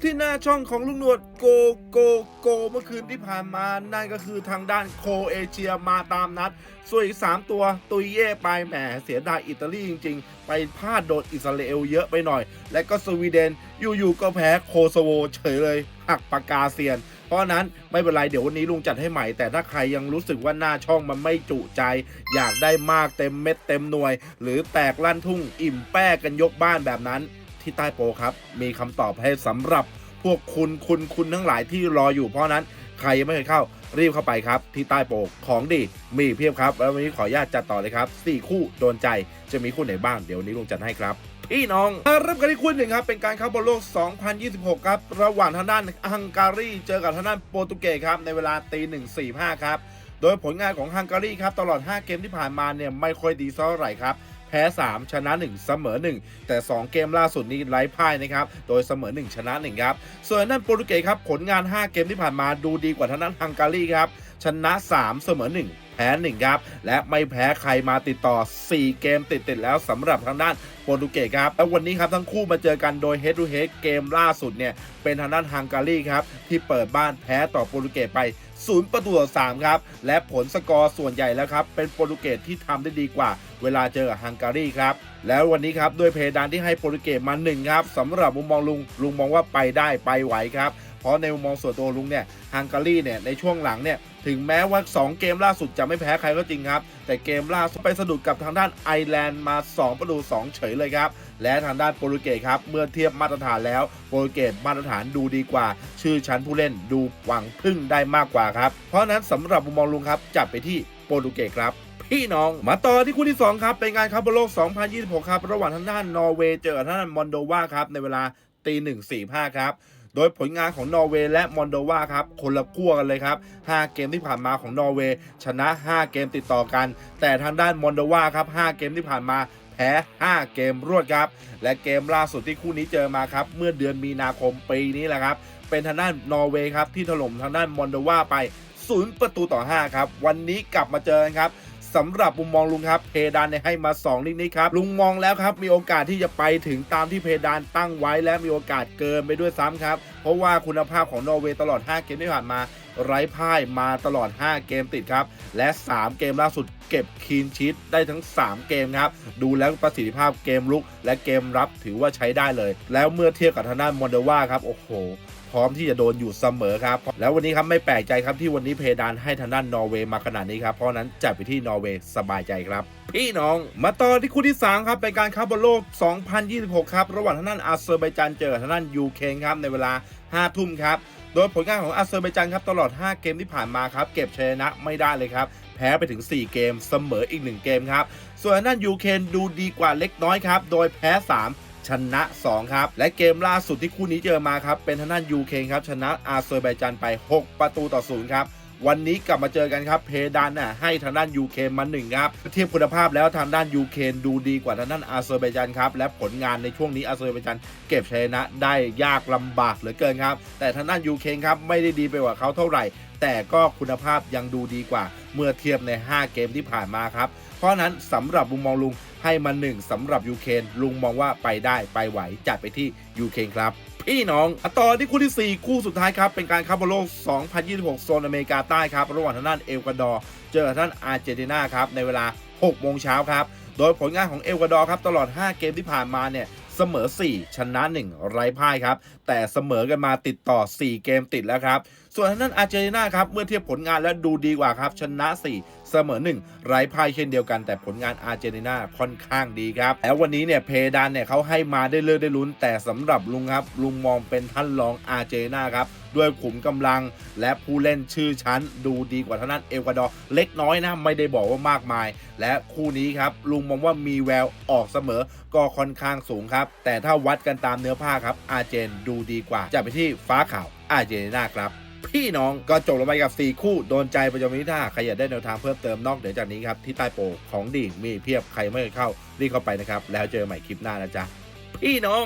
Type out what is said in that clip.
ที่หน้าช่องของลุงหนวดโกโกโกเมื่อคืนที่ผ่านมานั่นก็คือทางด้านโคเอเชียมาตามนัด ส่วนอีก 3 ตัวตุยเย่ไปแหมเสียดายอิตาลีจริง ๆ ไปพลาดโดนอิสราเอลเยอะไปหน่อย และก็สวีเดนอยู่ๆก็แพ้โคโซโวเฉยเลยหักปากกาเซียนเพราะฉะนั้นไม่เป็นไรเดี๋ยววันนี้ลุงจัดให้ใหม่ แต่ถ้าใครยังรู้สึกว่าหน้าช่องมันไม่จุใจ อยากได้มากเต็มเม็ดเต็มหน่วย หรือแตกลั่นทุ่งอิ่มแป้กันยกบ้านแบบนั้น ที่ใต้โปรครับ มีคำตอบให้สำหรับพวกคุณคุณคุณทั้งหลายที่รออยู่เพราะนั้นใครยังไม่เคยเข้ารีบเข้าไปครับ ที่ใต้โปรของดีมีเพียบครับแล้ววันนี้ขออนุญาตจัดต่อเลยครับ 4 คู่โดนใจจะมีคู่ไหนบ้างเดี๋ยวนี้ลุงจัดให้ครับพี่น้องมาเริ่มกันที่คู่หนึ่งครับ เป็นการเข้าบอลโลก 2026 ครับ ระหว่างทางด้านฮังการีเจอกับทางด้านโปรตุเกสครับ ในเวลาตีหนึ่งสี่ห้าครับ โดยผลงานของฮังการีครับ ตลอด 5 เกมที่ผ่านมาเนี่ยไม่ค่อยดีเท่าไหร่ครับ แพ้ 3 ชนะ 1 เสมอ 1 แต่ 2 เกมล่าสุดนี้ไร้พ่ายนะครับ โดยเสมอ 1 ชนะ 1 ครับ ส่วนนั่นโปรตุเกสครับ ผลงาน 5 เกมที่ผ่านมาดูดีกว่าทางด้นฮังการีครับ ชนะ 3 เสมอ 1แพ้1ครับ และไม่แพ้ใครมาติดต่อ 4 เกมติดๆแล้วสำหรับทางด้านโปรตุเกสครับ แล้ววันนี้ครับทั้งคู่มาเจอกันโดย head to head เกมล่าสุดเนี่ยเป็นทางด้านฮังการีครับที่เปิดบ้านแพ้ต่อโปรตุเกสไป0ประตูต่อ3ครับ และผลสกอร์ส่วนใหญ่แล้วครับ เป็นโปรตุเกสที่ทำได้ดีกว่า เวลาเจอกับฮังการีครับ แล้ววันนี้ครับด้วยเพดานที่ให้โปรตุเกสมา1ครับสำหรับมุมมองลุงลุงมองว่าไปได้ไปไหวครับ เพราะในมุมมองส่วนตัวลุงเนี่ยฮังการีเนี่ยในช่วงหลังเนี่ยถึงแม้ว่า 2 เกมล่าสุดจะไม่แพ้ใครก็จริงครับ แต่เกมล่าสุดไปสะดุดกับทางด้านไอร์แลนด์มา 2 ประตู 2 เฉยเลยครับ และทางด้านโปรตุเกสครับ เมื่อเทียบมาตรฐานแล้วโปรตุเกสมาตรฐานดูดีกว่า ชื่อชั้นผู้เล่นดูหวังพึ่งได้มากกว่าครับ เพราะนั้นสำหรับมุมมองลุงครับ จับไปที่โปรตุเกสครับพี่น้องมาต่อที่คู่ที่ 2 ครับ เป็นงานคัพบอลโลก 2026 ครับ ระหว่างทางด้านนอร์เวย์เจอกับทางด้านมอนโดวาครับในเวลาตีหนึ่งสี่ห้าครับ โดยผลงานของนอร์เวย์และมอนโดวาครับคนละขั้วกันเลยครับ 5 เกมที่ผ่านมาของนอร์เวย์ชนะ 5 เกมติดต่อกัน แต่ทางด้านมอนโดวาครับ 5 เกมที่ผ่านมาแพ้ 5 เกมรวดครับ และเกมล่าสุดที่คู่นี้เจอมาครับ เมื่อเดือนมีนาคมปีนี้แหละครับ เป็นทางด้านนอร์เวย์ครับที่ถล่มทางด้านมอนโดวาไป 0 ประตูต่อ 5 ครับ วันนี้กลับมาเจอกันครับ สำหรับมุมมองลุงครับเพดานเนี่ยให้มา 2 ลิงนี้ครับลุงมองแล้วครับมีโอกาสที่จะไปถึงตามที่เพดานตั้งไว้และมีโอกาสเกินไปด้วยซ้ำครับ เพราะว่าคุณภาพของนอร์เวย์ตลอด 5 เกมที่ผ่านมา ไร้พ่ายมาตลอด 5 เกมติดครับ และ 3 เกมล่าสุดเก็บคีนชีตได้ทั้ง 3 เกมครับ ดูแล้วประสิทธิภาพเกมลุก และเกมรับถือว่าใช้ได้เลย แล้วเมื่อเทียบกับทางด้านมอนเดว่าครับโอ้โห พร้อมที่จะโดนอยู่เสมอครับ แล้ววันนี้ครับไม่แปลกใจครับที่วันนี้เพดานให้ทางด้านนอร์เวย์มาขนาดนี้ครับ เพราะนั้นจัดไปที่นอร์เวย์สบายใจครับ พี่น้องมาต่อที่คู่ที่ 3 ครับเป็นการคัพบอลโลก 2026 ครับ ระหว่างทางด้านอาเซอร์ไบจันเจอทางด้านยูเครนครับในเวลา 5 ทุ่มครับโดยผลงานของอาเซอร์ไบจันครับตลอด 5 เกมที่ผ่านมาครับ เก็บชัยชนะไม่ได้เลยครับ แพ้ไปถึง 4 เกมเสมออีก 1 เกมครับ ส่วนทางด้านยูเครนดูดีกว่าเล็กน้อยครับ โดยแพ้ 3 ชนะ 2 ครับ และเกมล่าสุดที่คู่นี้เจอมาครับ เป็นทางด้านยูเครนครับชนะอาเซอร์ไบจันไป 6 ประตูต่อ0ครับวันนี้กลับมาเจอกันครับ เพดานน่ะให้ทางด้านยูเครนมาหนึ่งครับเทียบคุณภาพแล้วทางด้านยูเครนดูดีกว่าทางด้านอาเซอร์ไบจันครับ และผลงานในช่วงนี้อาเซอร์ไบจันเก็บชัยชนะได้ยากลำบากเหลือเกินครับ แต่ทางด้านยูเครนครับไม่ได้ดีไปกว่าเขาเท่าไหร่ แต่ก็คุณภาพยังดูดีกว่า เมื่อเทียบใน 5 เกมที่ผ่านมาครับ เพราะฉะนั้นสำหรับมุมมองลุง ให้มาหนึ่งสำหรับยูเครนลุงมองว่าไปได้ไปไหวจัดไปที่ยูเครนครับพี่น้องอต่อที่คู่ที่ 4 คู่สุดท้ายครับ เป็นการคัพบอลโลก 2026 โซนอเมริกาใต้ครับ ระหว่างทางด้านเอลกวาดอร์เจอกับท่านอาร์เจนตินาครับ ในเวลา 6 โมงเช้าครับ โดยผลงานของเอลกวาดอร์ครับ ตลอด 5 เกมที่ผ่านมาเนี่ยเสมอ 4 ชนะ 1 ไร้พ่ายครับ แต่เสมอกันมาติดต่อ 4 เกมติดแล้วครับ ส่วนทางด้านอาร์เจนตินาครับ เมื่อเทียบผลงานแล้วดูดีกว่าครับ ชนะ 4 เสมอ1ไร้พ่ายเช่นเดียวกัน แต่ผลงานอาร์เจนตินาค่อนข้างดีครับแล้ววันนี้เนี่ยเพดานเนี่ยเขาให้มาได้เลือกได้ลุ้น แต่สำหรับลุงครับลุงมองเป็นท่านรองอาร์เจนตินาครับด้วยขุมกำลังและผู้เล่นชื่อชั้น ดูดีกว่าทางด้นเอลกวาดอร์เล็กน้อยนะ ไม่ได้บอกว่ามากมาย และคู่นี้ครับลุงมองว่ามีแววออกเสมอก็ค่อนข้างสูงครับ แต่ถ้าวัดกันตามเนื้อผ้าครับอาร์เจนดูดีกว่าจะไปที่ฟ้าขาวอาร์เจนตินาครับ พี่น้องก็จบลงไปกับ 4 คู่โดนใจประจำวิดีท่าใครอยากได้แนวทางเพิ่มเติมนอกเหนือจากนี้ครับ ที่ใต้โปของดีมีเพียบใครไม่เคยเข้ารีบเข้าไปนะครับ แล้วเจอใหม่คลิปหน้านะจ๊ะพี่น้อง